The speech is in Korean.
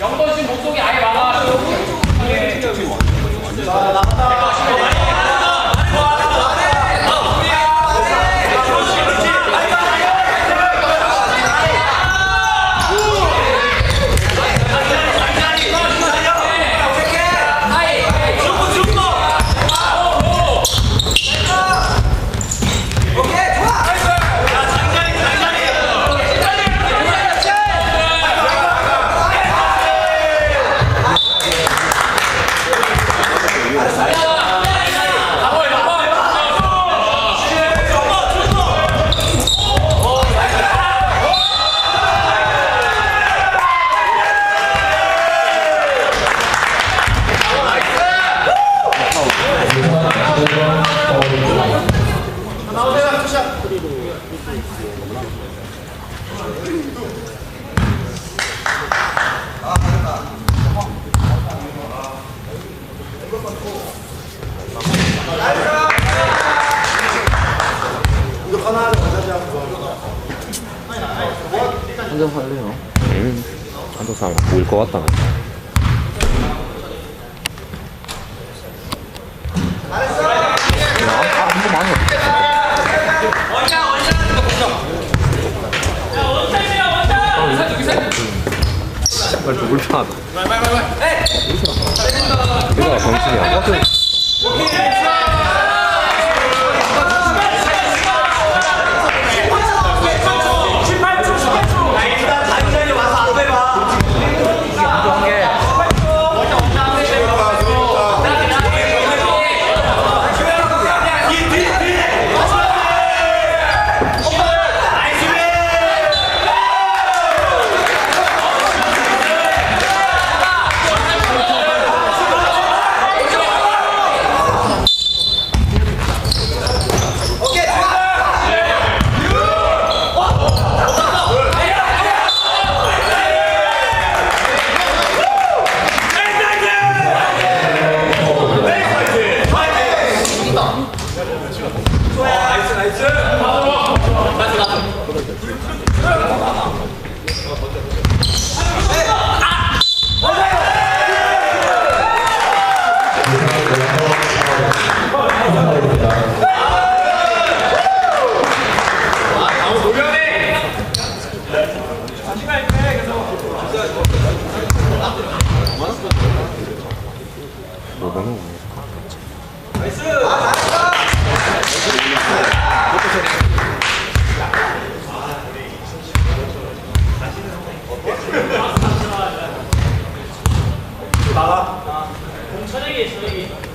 영번씩 목속이 아예 막아. 한잔 할래요? 음, 한국 사람 보일 것 같다. 정말 좀 불편하다. 이거 정신이야. 천액이 천액이.